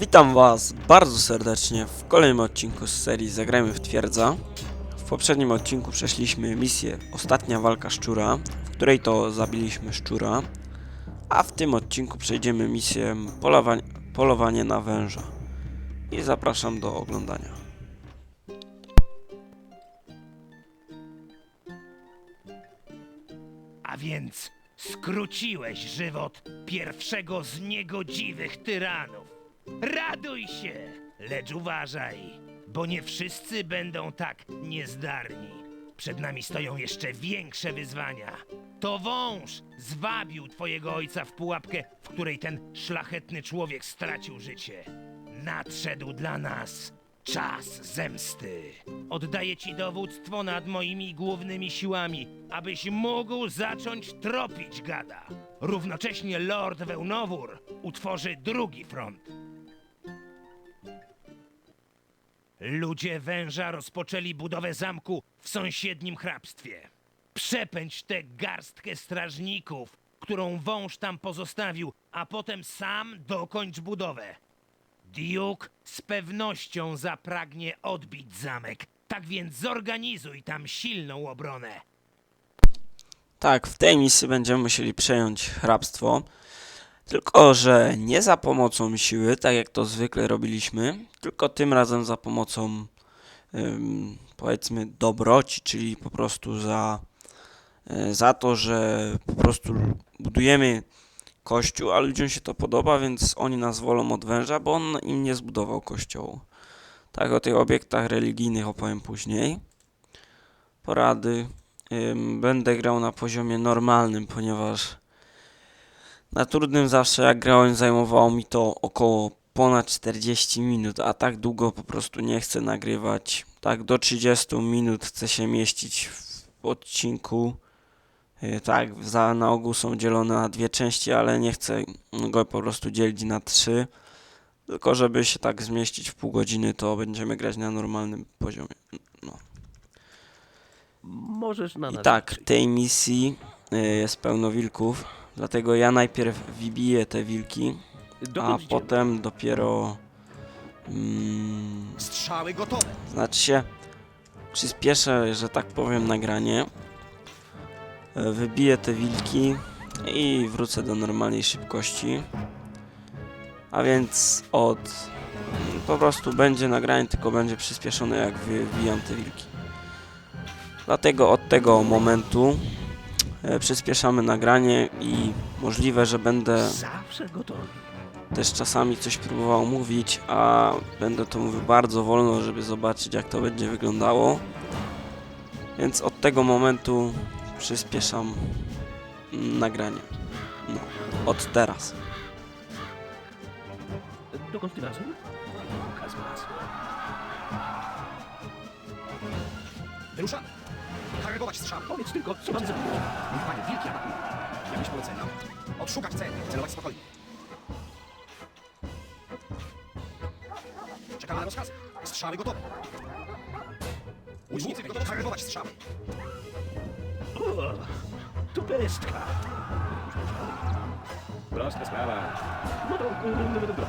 Witam Was bardzo serdecznie w kolejnym odcinku z serii Zagrajmy w Twierdza. W poprzednim odcinku przeszliśmy misję Ostatnia walka szczura, w której to zabiliśmy szczura, a w tym odcinku przejdziemy misję Polowanie na węża. I zapraszam do oglądania. A więc skróciłeś żywot pierwszego z niegodziwych tyranów. Raduj się, lecz uważaj, bo nie wszyscy będą tak niezdarni. Przed nami stoją jeszcze większe wyzwania. To wąż zwabił twojego ojca w pułapkę, w której ten szlachetny człowiek stracił życie. Nadszedł dla nas czas zemsty. Oddaję ci dowództwo nad moimi głównymi siłami, abyś mógł zacząć tropić gada. Równocześnie Lord Wełnowór utworzy drugi front. Ludzie węża rozpoczęli budowę zamku w sąsiednim hrabstwie. Przepędź tę garstkę strażników, którą wąż tam pozostawił, a potem sam dokończ budowę. Duke z pewnością zapragnie odbić zamek. Tak więc zorganizuj tam silną obronę. Tak, w tej misji będziemy musieli przejąć hrabstwo. Tylko, że nie za pomocą siły, tak jak to zwykle robiliśmy, tylko tym razem za pomocą powiedzmy dobroci, czyli po prostu za, y, za to, że po prostu budujemy kościół, a ludziom się to podoba, więc oni nas wolą od węża, bo on im nie zbudował kościołu. Tak, o tych obiektach religijnych opowiem później. Porady. Będę grał na poziomie normalnym, ponieważ na trudnym zawsze jak grałem zajmowało mi to około ponad 40 minut, a tak długo po prostu nie chcę nagrywać. Tak do 30 minut chcę się mieścić w odcinku. Yy, Tak, za, na ogół są dzielone na dwie części, ale nie chcę go po prostu dzielić na trzy. Tylko żeby się tak zmieścić w pół godziny, to będziemy grać na normalnym poziomie. No. Możesz na I tak, tej misji y, jest pełno wilków, dlatego ja najpierw wybiję te wilki, a Dokąd idziemy? potem dopiero... Mm, Strzały gotowe. znaczy się, przyspieszę, że tak powiem, nagranie. Y, Wybiję te wilki i wrócę do normalnej szybkości. A więc od... Po prostu będzie nagranie, tylko będzie przyspieszone jak wybijam te wilki. Dlatego od tego momentu e, przyspieszamy nagranie i możliwe, że będę też czasami coś próbował mówić, a będę to mówił bardzo wolno, żeby zobaczyć jak to będzie wyglądało. Więc od tego momentu przyspieszam nagranie. No, od teraz. Dokąd tym razem? Wyruszamy. Targować strzały. Powiedz tylko, co mam zrobić. Niech panie wilki atakują. Jakieś polecenia? Odszukać cel. Celować spokojnie. Czekamy na rozkazy. Strzały gotowe. Łucznicy gotowi. Targować strzały. O, tu pestka. Prosta sprawa. No to... No, no, no.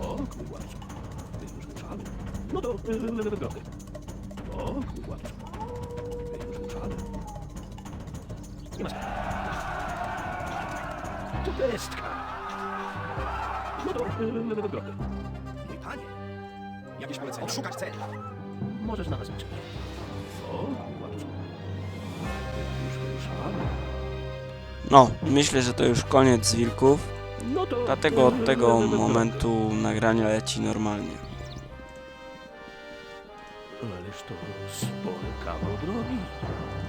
O, kurłaczku. Ty już ruszamy. No to... No, no, no, Nie ma sprawy. Tu pestka. No to... No, no, no, Mój panie. Jakieś polecenia? Odszukać cel. Możesz na nas liczyć. O. Ty już. No, myślę, że to już koniec wilków, No to... dlatego od tego momentu nagranie leci normalnie. Ależ to spory kawał drogi.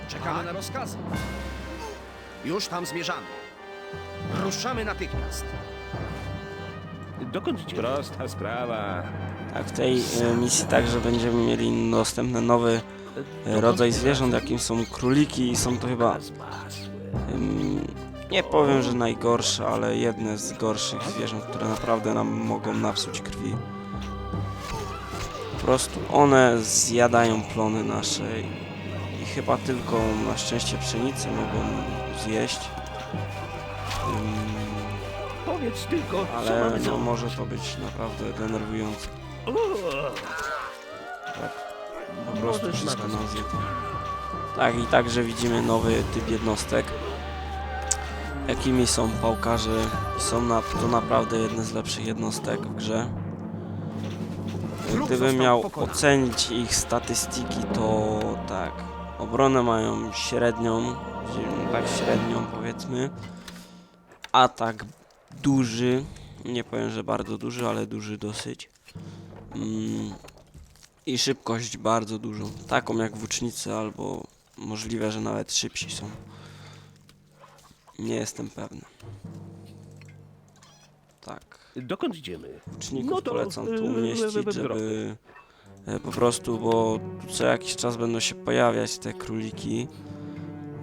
Czekamy na rozkazy. Już tam zmierzamy. Ruszamy natychmiast. Dokąd idziemy? Prosta sprawa. Tak, w tej e, misji także będziemy mieli dostępny nowy e, rodzaj zwierząt, jakim są króliki i są to chyba, nie powiem, że najgorsze, ale jedne z gorszych zwierząt, które naprawdę nam mogą napsuć krwi. Po prostu one zjadają plony nasze i, i chyba tylko na szczęście pszenicę mogą zjeść. Ym, Powiedz tylko, co ale mamy no, może to być naprawdę denerwujące. O, Po prostu Możesz wszystko nawet. nas. Tak, i także widzimy nowy typ jednostek. Jakimi są pałkarze. Są na, to naprawdę jedne z lepszych jednostek w grze. Gdybym miał ocenić ich statystyki, to tak. Obronę mają średnią, tak średnią powiedzmy. Atak duży, nie powiem, że bardzo duży, ale duży dosyć. Mm, I szybkość bardzo dużą, taką jak włócznicy, albo możliwe, że nawet szybsi są. Nie jestem pewny. Tak. dokąd idziemy? Łuczników No to, polecam tu yy, umieścić, żeby e, po prostu, bo tu co jakiś czas będą się pojawiać te króliki.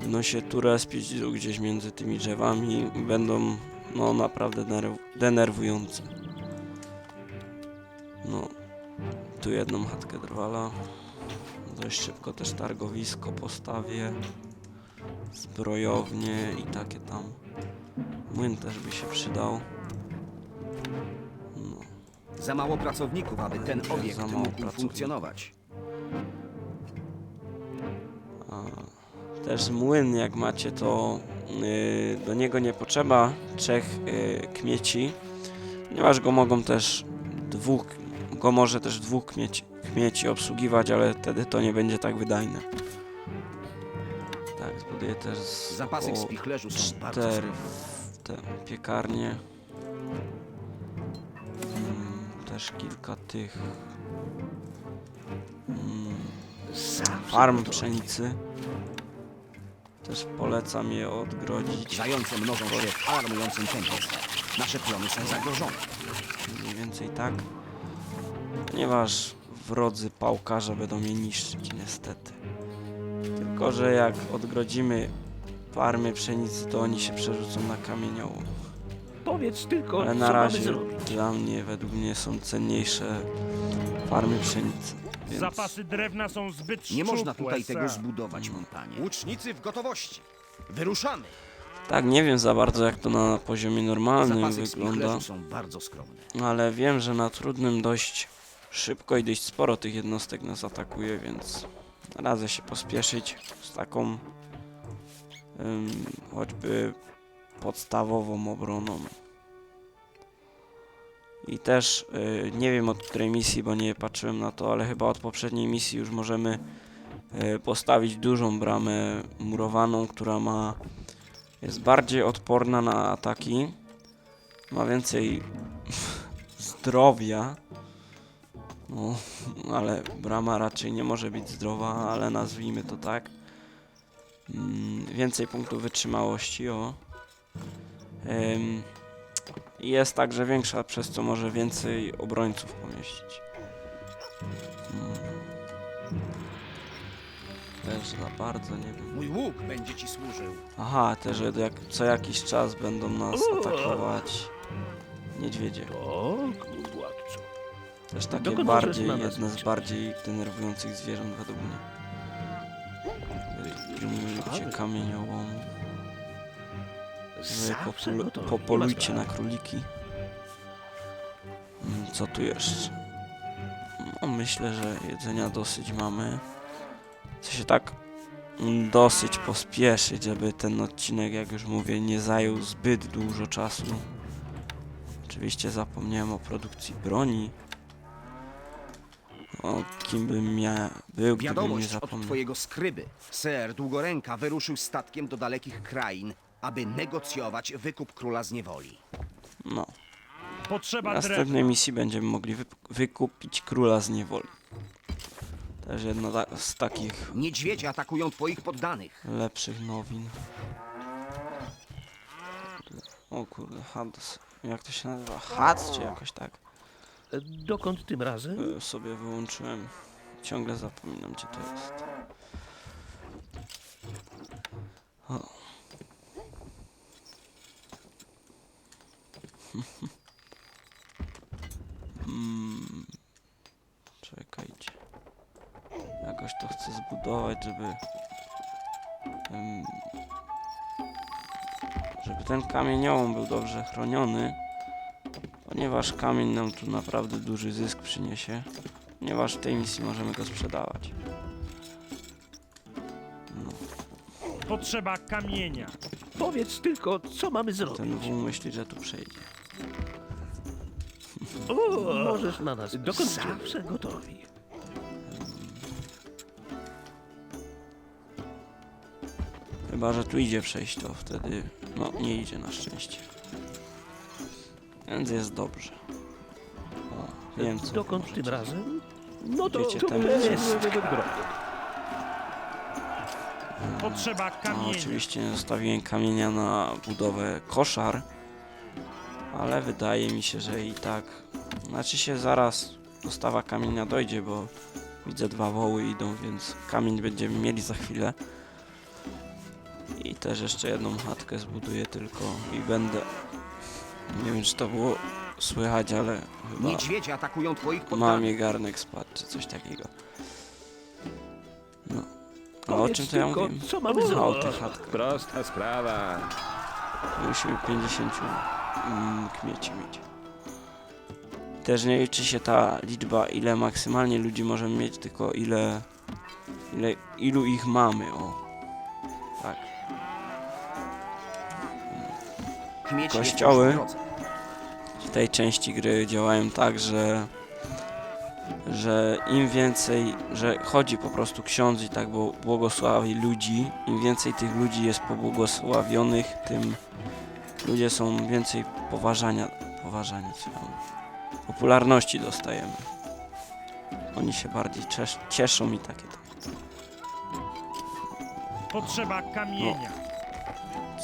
Będą się tu respić gdzieś między tymi drzewami będą no naprawdę denerw denerwujące. No, tu jedną chatkę drwala. Dość szybko też targowisko postawię. Zbrojownie i takie tam. Młyn też by się przydał. No. Za mało pracowników, aby ten obiekt mógł pracowników. funkcjonować. Też młyn, jak macie, to y, do niego nie potrzeba trzech y, kmieci, ponieważ go mogą też dwóch, go może też dwóch kmieci, kmieci obsługiwać, ale wtedy to nie będzie tak wydajne. Tak, zbuduję też z Zapasy w około spichlerzu są bardzo cztery w te piekarnie. Mm, też kilka tych mm, Zawsze farm pszenicy. Też polecam je odgrodzić. Zające mnożą się w alarmującym tempie. Nasze plony są zagrożone. Mniej więcej tak. Ponieważ wrodzy pałkarze będą je niszczyć niestety. Tylko, że jak odgrodzimy farmy pszenicy, to oni się przerzucą na kamieniołom. Powiedz tylko, Ale co na mamy razie zrobić. dla mnie, według mnie są cenniejsze farmy pszenicy. Więc Zapasy drewna są zbyt Nie można szczupłe, tutaj tego zbudować, montanie. Łucznicy w gotowości. Wyruszamy. tak, nie wiem za bardzo jak to na poziomie normalnym Zapasy wygląda. spichlerzu są bardzo skromne. Ale wiem, że na trudnym dość szybko i dość sporo tych jednostek nas atakuje, więc radzę się pospieszyć z taką ym, choćby podstawową obroną. I też y, nie wiem od której misji, bo nie patrzyłem na to, ale chyba od poprzedniej misji już możemy y, postawić dużą bramę murowaną, która ma jest bardziej odporna na ataki. Ma więcej zdrowia. No, ale brama raczej nie może być zdrowa, ale nazwijmy to tak. Mm, więcej punktów wytrzymałości, o. Ym, jest także większa, przez co może więcej obrońców pomieścić. Mm. Też za bardzo nie wiem. Mój łuk będzie ci służył. Aha, też że jak, co jakiś czas będą nas atakować niedźwiedzie. Tak, władco. Też takie Dokąd możesz bardziej, na nas jedne z liczyć? bardziej denerwujących zwierząt według mnie. Pilnujcie kamieniołomu. Popolujcie na króliki. Mm, Co tu jeszcze? No, myślę, że jedzenia dosyć mamy. Chcę się tak mm, dosyć pospieszyć, żeby ten odcinek, jak już mówię, nie zajął zbyt dużo czasu. Oczywiście zapomniałem o produkcji broni. O kim bym ja był, gdybym nie Wiadomość od zapomniał. twojego skryby. Ser Długoręka wyruszył statkiem do dalekich krain, aby negocjować wykup króla z niewoli. No. Potrzeba W drewna. następnej misji będziemy mogli wy wykupić króla z niewoli. Też jedna ta- z takich Niedźwiedzie atakują twoich poddanych. lepszych nowin. O kurde, Hades. Jak to się nazywa? Hades czy jakoś tak? E, Dokąd tym razem? Y, sobie wyłączyłem. Ciągle zapominam gdzie to jest. Ten kamieniołom był dobrze chroniony, ponieważ kamień nam tu naprawdę duży zysk przyniesie, ponieważ w tej misji możemy go sprzedawać. No, Potrzeba kamienia. Powiedz tylko, co mamy zrobić. ten wół myśli, że tu przejdzie. O, możesz na nas Dokąd zawsze gotowi. Chyba, że tu idzie przejść, to wtedy, no, nie idzie na szczęście. Więc jest dobrze. O, wiem co Dokąd możecie. tym razem? No to, Wiecie, to tam jest jest- drogi. Potrzeba No, kamienia. oczywiście nie zostawiłem kamienia na budowę koszar, ale wydaje mi się, że i tak. Znaczy się zaraz dostawa kamienia dojdzie, bo widzę dwa woły idą, więc kamień będziemy mieli za chwilę. Też jeszcze jedną chatkę zbuduję tylko i będę. Nie wiem czy to było słychać, ale chyba Niedźwiedzie atakują twoich mamie garnek spadł czy coś takiego. No. A o Powiedz czym to ja tylko, mówiłem? co mamy o zrobić. tych chatkach. Prosta sprawa. Musimy 50 mm, kmieci mieć. Też nie liczy się ta liczba, ile maksymalnie ludzi możemy mieć, tylko ile, ile ilu ich mamy, o. Tak. Kmieci Kościoły. w tej części gry działają tak, że że im więcej, że chodzi po prostu ksiądz i tak bo błogosławi ludzi, im więcej tych ludzi jest pobłogosławionych, tym ludzie są więcej poważania, poważania, popularności dostajemy. Oni się bardziej cieszą i takie tam. Potrzeba kamienia.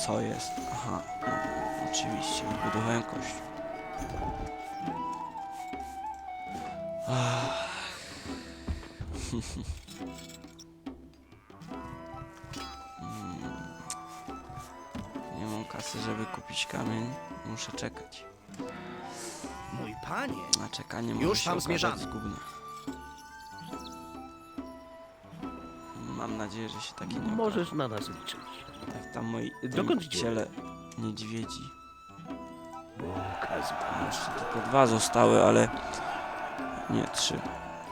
Co jest? Aha, no, oczywiście, budowałem kościół. Nie mam kasy, żeby kupić kamień. Muszę czekać. Mój panie. Na czekanie Już się tam okazać zmierzamy. zgubne. Mam nadzieję, że się takie nie okaże. Możesz na nas liczyć. Jak tam moi Dokąd ciele niedźwiedzi. Okazja. Jeszcze tylko dwa zostały, ale nie trzy.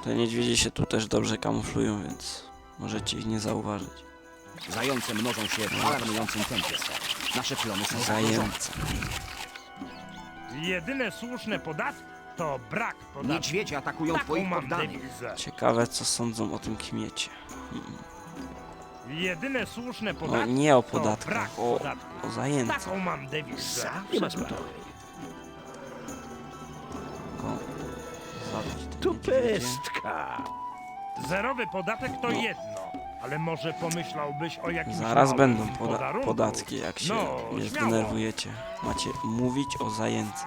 Te niedźwiedzie się tu też dobrze kamuflują, więc możecie ich nie zauważyć. Zające mnożą się w alarmującym tempie. Nasze plony są. Zajęce. Jedyne słuszne podatki to brak podatku. Niedźwiedzie atakują Taką twoich mam poddanych. dewizę. Ciekawe co sądzą o tym kmiecie. Jedyne słuszne No podatki nie o to podatkach, brak o, podatku. o zajęcach. Taką mam dewizę. Nie ma sprawy. Niedźwiedzie. pestka. Zerowy podatek to No. jedno, ale może pomyślałbyś o jakimś Zaraz małym będą poda podarunku? podatki, jak się No, nie śmiało. zdenerwujecie. Macie mówić o zajęce.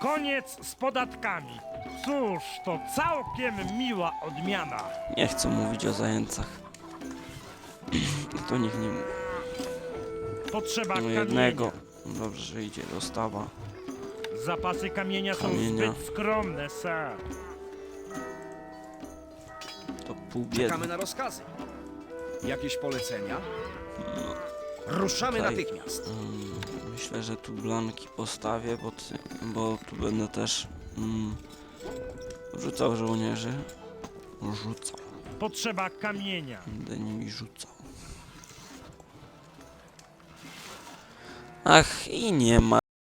Koniec z podatkami. Cóż, to całkiem miła odmiana. Nie chcę mówić o zajęcach. to niech nie mówi. Potrzeba No kamienia. jednego. Dobrze, że idzie dostawa. Zapasy kamienia są Kamienia. zbyt skromne, sir. To pół Czekamy biedy. na rozkazy. Jakieś polecenia? No, Ruszamy Tutaj. natychmiast. mm, myślę, że tu blanki postawię, bo, ty, bo tu będę też mm, rzucał żołnierzy. Rzucał. Potrzeba kamienia. Będę nimi rzucał. Ach, i nie ma